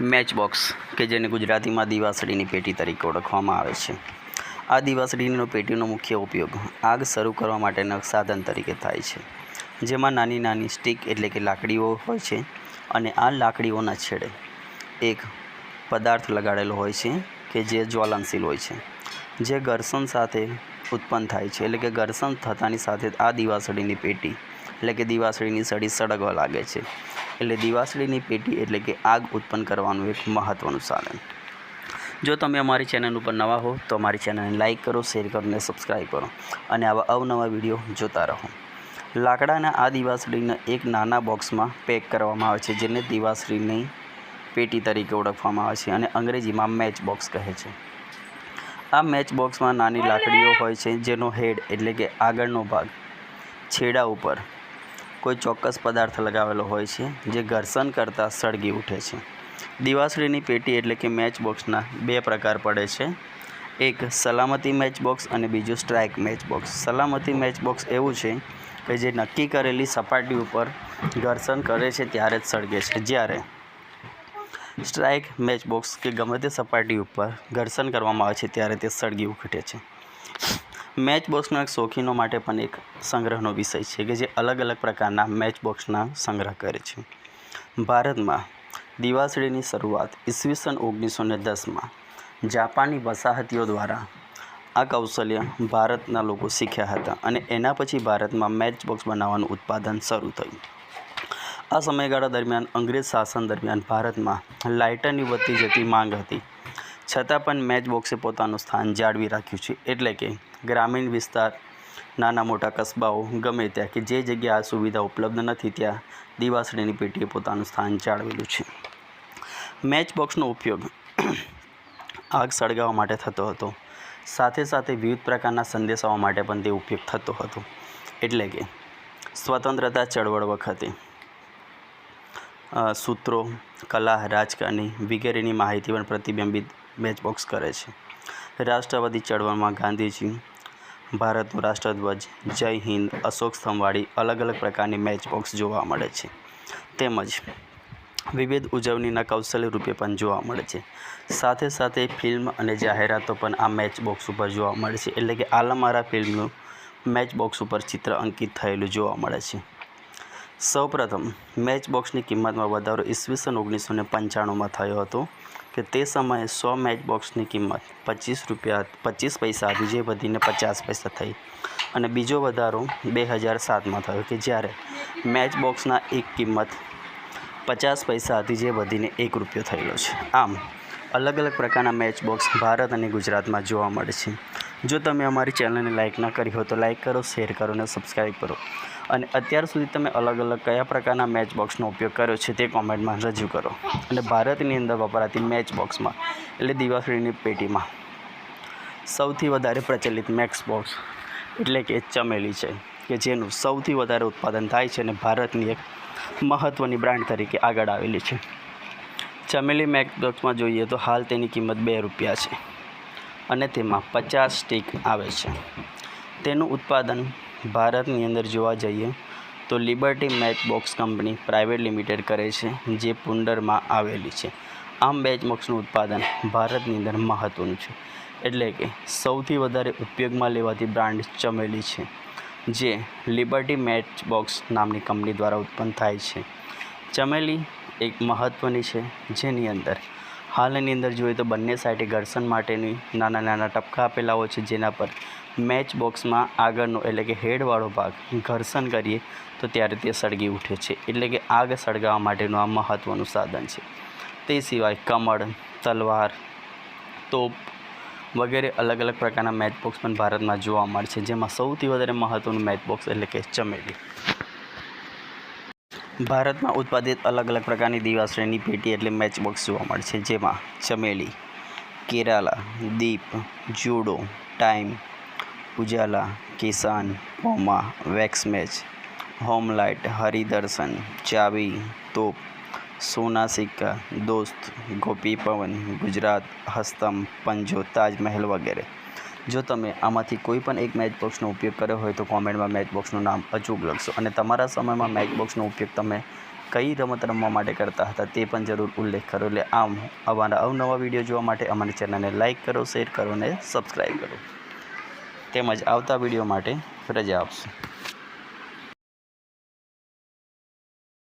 Match box કે જેને ગુજરાતીમાં દિવાસળીની પેટી તરીકે ઓળખવામાં આવે છે. આ દિવાસળીનો પેટીનો મુખ્ય ઉપયોગ આગ શરૂ કરવા માટેના સાધન તરીકે થાય છે. જેમાં નાની નાની સ્ટીક એટલે કે લાકડીઓ હોય છે અને આ લાકડીઓના છેડે એક પદાર્થ લગાડેલો હોય છે, કે જે જ્વલનશીલ હોય છે. જે ઘર્ષણ સાથે ઉત્પન્ન થાય છે, એટલે કે ઘર્ષણ થતાની સાથે આ દિવાસળીની પેટી, એટલે કે દિવાસળીની સળી સળગવા લાગે છે. એટલે દિવાસળીની પેટી એટલે કે આગ ઉત્પન્ન કરવાનું એક મહત્ત્વનું સાધન. જો તમે અમારી ચેનલ ઉપર નવા હો, તો અમારી ચેનલને લાઇક કરો, શેર કરો અને સબસ્ક્રાઈબ કરો. અને આવા અવનવા વીડિયો જોતા રહો. લાકડાના આ દિવાસળીને એક નાના બોક્સમાં પેક કરવામાં આવે છે, જેને દિવાસળીની પેટી તરીકે ઓળખવામાં આવે છે અને અંગ્રેજીમાં મેચ બોક્સ કહે છે. આ મેચ બોક્સમાં નાની લાકડીઓ હોય છે, જેનો હેડ એટલે કે આગળનો ભાગ છેડા ઉપર કોઈ ચોક્કસ પદાર્થ લગાવેલો હોય છે, જે ઘર્ષણ કરતાં સળગી ઉઠે છે. દિવાસળીની પેટી એટલે કે મેચ બોક્સના બે પ્રકાર પડે છે. એક સલામતી મેચ બોક્સ અને બીજું સ્ટ્રાઇક મેચ બોક્સ સલામતી મેચ બોક્સ એવું છે કે જે નક્કી કરેલી સપાટી ઉપર ઘર્ષણ કરે છે ત્યારે જ સળગે છે. જ્યારે સ્ટ્રાઇક મેચ બોક્સ કે ગમે તે સપાટી ઉપર ઘર્ષણ કરવામાં આવે છે ત્યારે તે સળગી ઉઠે છે. મેચ બોક્સના શોખીનો માટે પણ એક સંગ્રહનો વિષય છે કે જે અલગ અલગ પ્રકારના મેચ બોક્સના સંગ્રહ કરે છે. ભારતમાં દિવાસળીની શરૂઆત ઈસવીસન ઓગણીસો ને દસમાં જાપાની વસાહતીઓ દ્વારા આ કૌશલ્ય ભારતના લોકો શીખ્યા હતા અને એના પછી ભારતમાં મેચ બોક્સ બનાવવાનું ઉત્પાદન શરૂ થયું. આ સમયગાળા દરમિયાન અંગ્રેજ શાસન દરમિયાન ભારતમાં લાઇટરની વધતી જતી માંગ હતી. છતાં પણ મેચ બોક્સે પોતાનું સ્થાન જાળવી રાખ્યું છે. એટલે કે ગ્રામીણ વિસ્તાર, નાના મોટા કસ્બાઓ, ગમે ત્યાં કે જે જગ્યાએ આ સુવિધા ઉપલબ્ધ નથી ત્યાં દિવાસળીની પેટીએ પોતાનું સ્થાન જાળવેલું છે. મેચ બોક્સનો ઉપયોગ આગ સળગાવવા માટે થતો હતો. સાથે સાથે વિવિધ પ્રકારના સંદેશાઓ માટે પણ તે ઉપયોગ થતો હતો. એટલે કે સ્વતંત્રતા ચળવળ વખતે સૂત્રો, કલા, રાજકારણી વગેરેની માહિતી પણ પ્રતિબિંબિત મેચ બોક્સ કરે છે. રાષ્ટ્રવાદી ચળવળમાં ગાંધીજી, ભારતનો રાષ્ટ્રધ્વજ, જય હિન્દ, અશોક સ્તંભવાળી અલગ અલગ પ્રકારની મેચ બોક્સ જોવા મળે છે. તેમજ વિવિધ ઉજવણીના કૌશલ્ય રૂપે પણ જોવા મળે છે. સાથે સાથે ફિલ્મ અને જાહેરાતો પણ આ મેચ બોક્સ ઉપર જોવા મળે છે. એટલે કે આલમારા ફિલ્મનું મેચ બોક્સ ઉપર ચિત્ર અંકિત થયેલું જોવા મળે છે. સૌપ્રથમ મેચ બોક્સની કિંમતમાં વધારો ઈસવીસન ઓગણીસો ને પંચાણુંમાં થયો હતો કે તે સમયે સો મેચ બોક્સની કિંમત પચીસ રૂપિયા, પચીસ પૈસા હતી જે વધીને પચાસ પૈસા થઈ. અને બીજો વધારો બે હજાર સાતમાં થયો કે જ્યારે મેચ બોક્સના એક કિંમત પચાસ પૈસા હતી જે વધીને એક રૂપિયો થયેલો છે. આમ, અલગ અલગ પ્રકારના મેચ બોક્સ ભારત અને ગુજરાતમાં જોવા મળે છે. જો તમે અમારી ચેનલને લાઇક ના કરી હો તો લાઇક કરો, શેર કરો અને સબસ્ક્રાઈબ કરો. અને અત્યાર સુધી તમે અલગ અલગ કયા પ્રકારના મેચ બોક્સનો ઉપયોગ કર્યો છે તે કોમેન્ટમાં રજૂ કરો. અને ભારતની અંદર વપરાતી મેચ બોક્સમાં એટલે દિવાસળીની પેટીમાં, સૌથી વધારે પ્રચલિત મેક્સ બોક્સ એટલે કે ચમેલી છે, કે જેનું સૌથી વધારે ઉત્પાદન થાય છે અને ભારતની એક મહત્ત્વની બ્રાન્ડ તરીકે આગળ આવેલી છે. ચમેલી મેક્સ બોક્સમાં જોઈએ તો હાલ તેની કિંમત બે રૂપિયા છે અને તેમાં પચાસ સ્ટીક આવે છે. તેનું ઉત્પાદન ભારતની અંદર જોવા જઈએ તો Liberty match box company private limited કરે છે, જે પુંડરમાં આવેલી છે. આમ મેચ બોક્સનું ઉત્પાદન ભારતની અંદર મહત્ત્વનું છે. એટલે કે સૌથી વધારે ઉપયોગમાં લેવાતી બ્રાન્ડ ચમેલી છે, જે લિબર્ટી મેચ બોક્સ નામની કંપની દ્વારા ઉત્પન્ન થાય છે. ચમેલી એક મહત્ત્વની છે, જેની અંદર હાલની અંદર જોઈએ તો બંને સાઇડે ઘર્ષણ માટેની નાના નાના ટપકા આપેલા હોય છે, જેના પર મેચ બોક્સમાં આગળનો એટલે કે હેડવાળો ભાગ ઘર્ષણ કરીએ તો ત્યારે તે સળગી ઉઠે છે. એટલે કે આગ સળગાવવા માટેનું આ મહત્ત્વનું સાધન છે. તે સિવાય કમળ, તલવાર, તોપ વગેરે અલગ અલગ પ્રકારના મેચ બોક્સ પણ ભારતમાં જોવા મળે છે, જેમાં સૌથી વધારે મહત્ત્વનું મેચ બોક્સ એટલે કે ચમેલી. ભારતમાં ઉત્પાદિત અલગ અલગ પ્રકારની દિવાસળીની પેટી એટલે મેચ બોક્સ જોવા મળે જેમાં Chameli, Kerala, Deep, judo time Ujala, Kisan, Poma, wax match home light Haridarshan, Chavi, Top, Sona સિક્કા, દોસ્ત, ગોપી પવન, ગુજરાત હસ્તમ, પંજો, તાજમહેલ વગેરે. જો તમે આમાંથી કોઈ પણ એક મેચ બોક્સનો ઉપયોગ કર્યો હોય તો કોમેન્ટમાં મેચ બોક્સનું નામ અચૂક લખશો. અને તમારા સમયમાં મેચ બોક્સનો ઉપયોગ તમે કઈ રમત રમવા માટે કરતા હતા તે પણ જરૂર ઉલ્લેખ કરો. એટલે આમ, અમારા અવનવા વીડિયો જોવા માટે અમારી ચેનલને લાઇક કરો, શેર કરો અને સબસ્ક્રાઈબ કરો. તેમજ આવતા વીડિયો માટે રજા આપશો.